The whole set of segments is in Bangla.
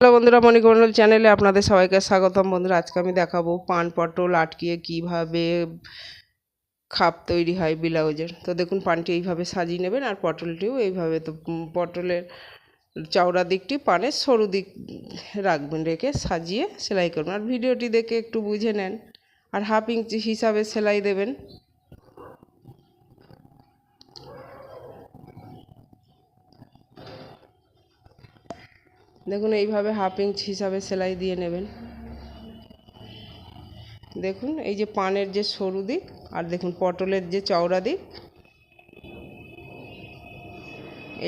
হ্যালো বন্ধুরা মণিকমণ্ডল চ্যানেলে আপনাদের সবাইকে স্বাগতম। বন্ধুরা, আজকে আমি দেখাবো পান পটল আটকিয়ে কীভাবে খাপ তৈরি হয় ব্লাউজের। তো দেখুন, পানটি এইভাবে সাজিয়ে নেবেন আর পটলটিও এইভাবে তো পটলের চওড়া দিকটি পানের সরু দিক রাখবেন, রেখে সাজিয়ে সেলাই করবেন। আর ভিডিওটি দেখে একটু বুঝে নেন। আর হাফ ইঞ্চি হিসাবে সেলাই দেবেন। দেখুন, এইভাবে হাফ ইঞ্চ হিসাবে সেলাই দিয়ে নেবেন। দেখুন, এই যে পানের যে সরু দিক, আর দেখুন, পটলের যে চওড়া দিক,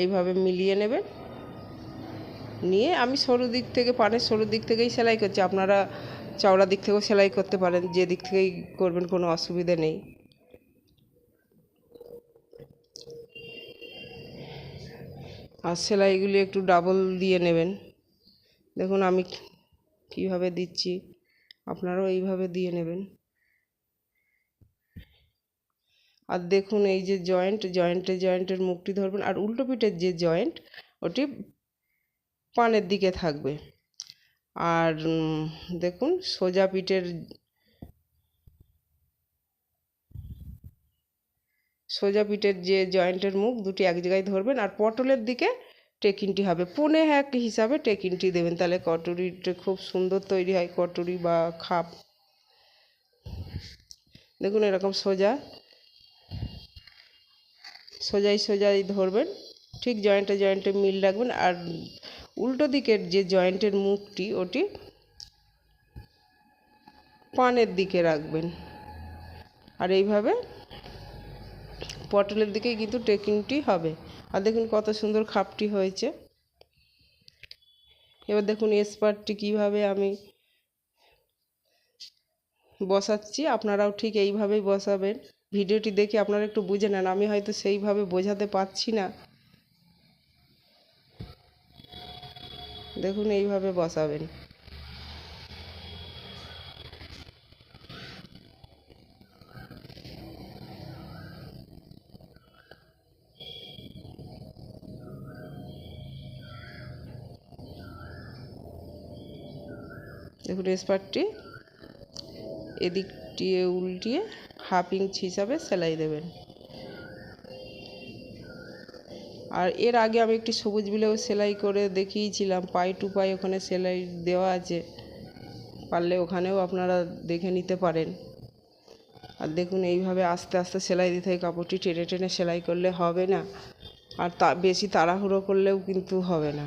এইভাবে মিলিয়ে নেবেন। নিয়ে আমি সরু দিক থেকে, পানের সরু দিক থেকেই সেলাই করছি। আপনারা চওড়া দিক থেকেও সেলাই করতে পারেন, যে দিক থেকেই করবেন, কোনো অসুবিধে নেই। আর সেলাইগুলি একটু ডাবল দিয়ে নেবেন। দেখুন, আমি কীভাবে দিচ্ছি, আপনারাও এইভাবে দিয়ে নেবেন। আর দেখুন, এই যে জয়েন্ট জয়েন্টে জয়েন্টের মুখটি ধরবেন, আর উল্টো পিঠের যে জয়েন্ট ওটি পানের দিকে থাকবে। আর দেখুন, সোজা পিঠের সোজা পিঠের যে জয়েন্টের মুখ, দুটি এক জায়গায় ধরবেন, আর পটলের দিকে টেকিনটি হবে। পনে এক হিসাবে টেকিনটি দেবেন। তাহলে কটুরিটা খুব সুন্দর তৈরি হয়, কটুরি বা খাপ। দেখুন এরকম সোজা, সোজাই সোজাই ধরবেন। ঠিক জয়েন্টে জয়েন্টে মিল রাখবেন। আর উল্টো দিকের যে জয়েন্টের মুখটি, ওটি পানের দিকে রাখবেন। আর এইভাবে পটলের দিকে কিন্তু টেকিংটি হবে। আর দেখুন কত সুন্দর খাপটি হয়েছে। এবার দেখুন স্পারটি কীভাবে আমি বসাচ্ছি। আপনারাও ঠিক এইভাবেই বসাবেন। ভিডিওটি দেখে আপনারা একটু বুঝে নেন। আমি হয়তো সেইভাবে বোঝাতে পারছি না। দেখুন এইভাবে বসাবেন। দেখুন স্পারটি এদিকটি উল্টিয়ে হাফ ইঞ্চ হিসাবে সেলাই দেবেন। আর এর আগে আমি একটি সবুজ বিলেও সেলাই করে দেখিয়েছিলাম, পাই টু পাই ওখানে সেলাই দেওয়া আছে, পারলে ওখানেও আপনারা দেখে নিতে পারেন। আর দেখুন, এইভাবে আস্তে আস্তে সেলাই দিতে হয়, কাপড়টি টেনে টেনে সেলাই করলে হবে না। আর তা, বেশি তাড়াহুড়ো করলেও কিন্তু হবে না।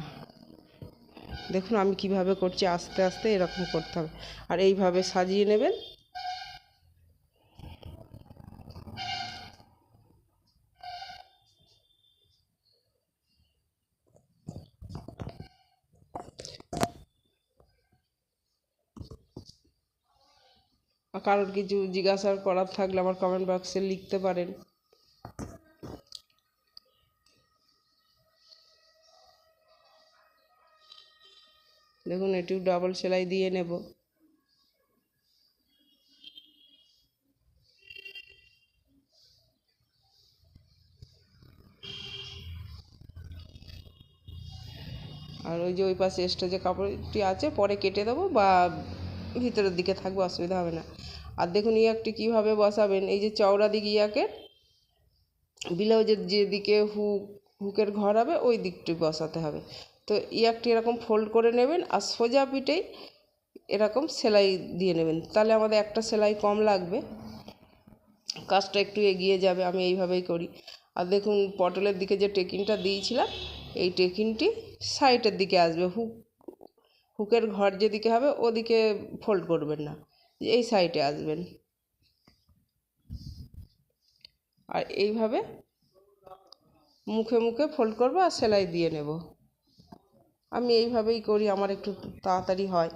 দেখুন আমি কীভাবে করছি, আস্তে আস্তে এরকম করতে হবে। আর এইভাবে সাজিয়ে নেবেন। কারোর কিছু জিজ্ঞাসা করার থাকলে আমার কমেন্ট বক্সে লিখতে পারেন। দেখুন, এটিও ডাবল সেলাই দিয়ে নেব। আর ওই যে ওই পাশে এক্সট্রা যে কাপড়টি আছে, পরে কেটে দেবো বা ভিতরের দিকে থাকবে, অসুবিধা হবে না। আর দেখুন, ইয়াকটি কীভাবে বসাবেন? এই যে চওড়া দিক ইয়াকে ব্লাউজের যেদিকে হুক, হুকের ঘর হবে, ওই দিকটি বসাতে হবে। তো ইয়াকটি এরকম ফোল্ড করে নেবেন আর সোজা পিঠেই এরকম সেলাই দিয়ে নেবেন। তাহলে আমাদের একটা সেলাই কম লাগবে। কাজটা একটু এগিয়ে যাবে, আমি এইভাবেই করি। আর দেখুন, পটলের দিকে যে টেকিনটা দিয়েছিলাম, এই টেকিনটি সাইডের দিকে আসবে। হুক, হুকের ঘর যেদিকে হবে, ওদিকে ফোল্ড করবেন না। এই সাইডে আসবেন। আর এইভাবে মুখে মুখে ফোল্ড করব আর সেলাই দিয়ে নেব। আমি এইভাবেই করি, আমার একটু তাড়াতাড়ি হয়।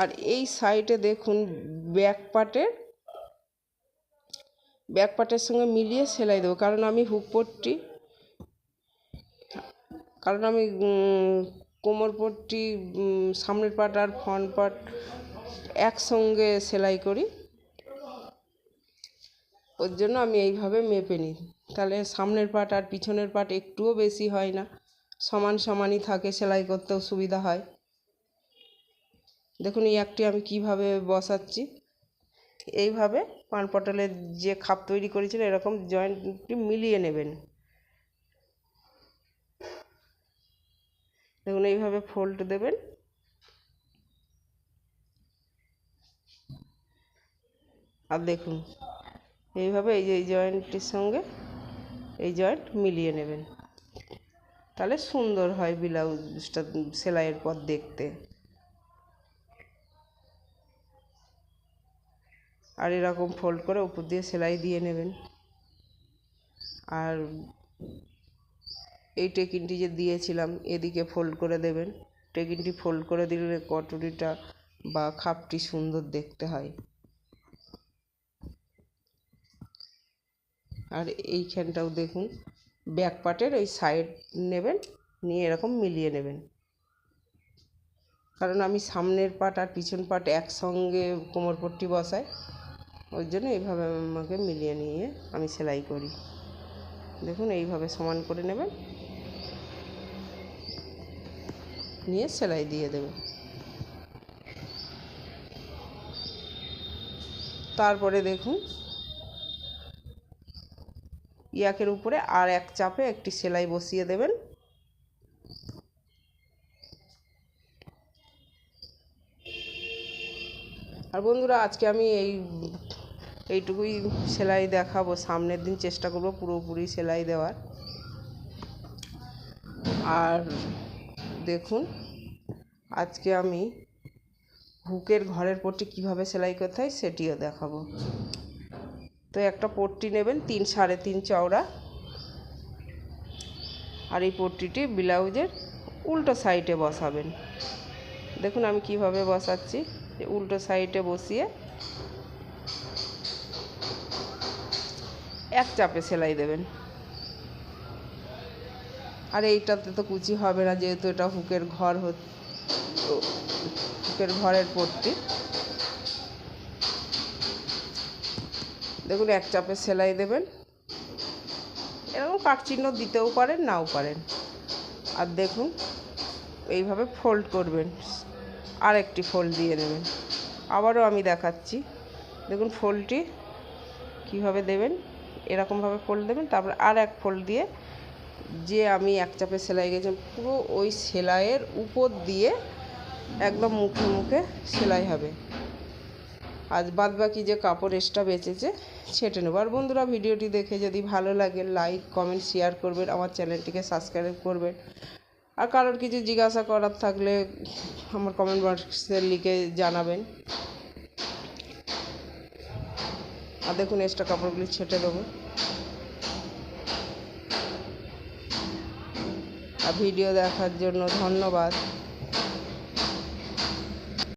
আর এই সাইডে দেখুন ব্যাক পার্টের ব্যাক পার্টের সঙ্গে মিলিয়ে সেলাই দেবো, কারণ আমি হুক পট্টি, কারণ আমি কোমর পট্টি সামনের পার্ট আর ফ্রন্ট পার্ট একসঙ্গে সেলাই করি। ওর জন্য আমি এইভাবে মেপে নিই। তাহলে সামনের পাট আর পিছনের পাট একটুও বেশি হয় না। সমান সমানই থাকে, সেলাই করতেও সুবিধা হয়। দেখুন, এই একটি আমি কীভাবে বসাচ্ছি। এইভাবে পান পটলের যে খাপ তৈরি করেছিল, এরকম জয়েন্টটি মিলিয়ে নেবেন। দেখুন, এইভাবে ফোল্ড দেবেন। আর দেখুন এইভাবে এই যে এই জয়েন্টটির সঙ্গে এই জয়েন্ট মিলিয়ে নেবেন। তাহলে সুন্দর হয় ব্লাউজটা সেলাইয়ের পর দেখতে। আর এরকম ফোল্ড করে উপর দিয়ে সেলাই দিয়ে নেবেন। আর এই টেকিনটি যে দিয়েছিলাম, এদিকে ফোল্ড করে দেবেন। টেকিনটি ফোল্ড করে দিলে কটুরিটা বা খাপটি সুন্দর দেখতে হয়। আর এইখানটাও দেখুন ব্যাক পার্টের ওই সাইড নেবেন, নিয়ে এরকম মিলিয়ে নেবেন। কারণ আমি সামনের পাট আর পিছন পাট একসঙ্গে কোমর পট্টি বসাই, ওই জন্য এইভাবে আমাকে মিলিয়ে নিয়ে আমি সেলাই করি। দেখুন, এইভাবে সমান করে নেবেন। নিয়ে সেলাই দিয়ে দেবেন তারপরে দেখুন ইয়াকের উপরে আর এক চাপে একটি সেলাই বসিয়ে দেবেন। আর বন্ধুরা, আজকে আমি এই, এইটুকুই সেলাই দেখাবো। সামনের দিন চেষ্টা করব পুরোপুরি সেলাই দেওয়ার। আর দেখুন, আজকে আমি হুকের ঘরের পট্টি কীভাবে সেলাই করতে হয় সেটিও দেখাবো। তো একটা পট্টি নেবেন, তিন সাড়ে তিন চওড়া। আর এই পট্টিটি ব্লাউজের উল্টো সাইডে বসাবেন। দেখুন আমি কীভাবে বসাচ্ছি উল্টো সাইডে বসিয়ে এক চাপে সেলাই দেবেন। আর এইটাতে তো কুচি হবে না, যেহেতু এটা হুকের ঘর হুকের ঘরের পট্টি। দেখুন, এক চাপে সেলাই দেবেন। এরকম কাটচিহ্ন দিতেও পারেন, নাও পারেন। আর দেখুন, এইভাবে ফোল্ড করবেন। আর একটি ফোল্ড দিয়ে নেবেন আবারও আমি দেখাচ্ছি। দেখুন ফোল্ডটি কীভাবে দেবেন, এরকমভাবে ফোল্ড দেবেন, তারপর আর এক ফোল্ড দিয়ে যে আমি এক চাপে সেলাই গেছি পুরো ওই সেলাইয়ের উপর দিয়ে একদম মুখে মুখে সেলাই হবে। আজ বাদ বাকি যে কাপড় এক্সট্রা বেঁচেছে ছেটে নেব। আর বন্ধুরা, ভিডিওটি দেখে যদি ভালো লাগে লাইক কমেন্ট শেয়ার করবেন, আমার চ্যানেলটিকে সাবস্ক্রাইব করবেন। আর কারোর কিছু জিজ্ঞাসা করার থাকলে আমার কমেন্ট বক্সে লিখে জানাবেন। আর দেখুন এক্সট্রা কাপড়গুলি ছেটে দেবো। আর ভিডিও দেখার জন্য ধন্যবাদ।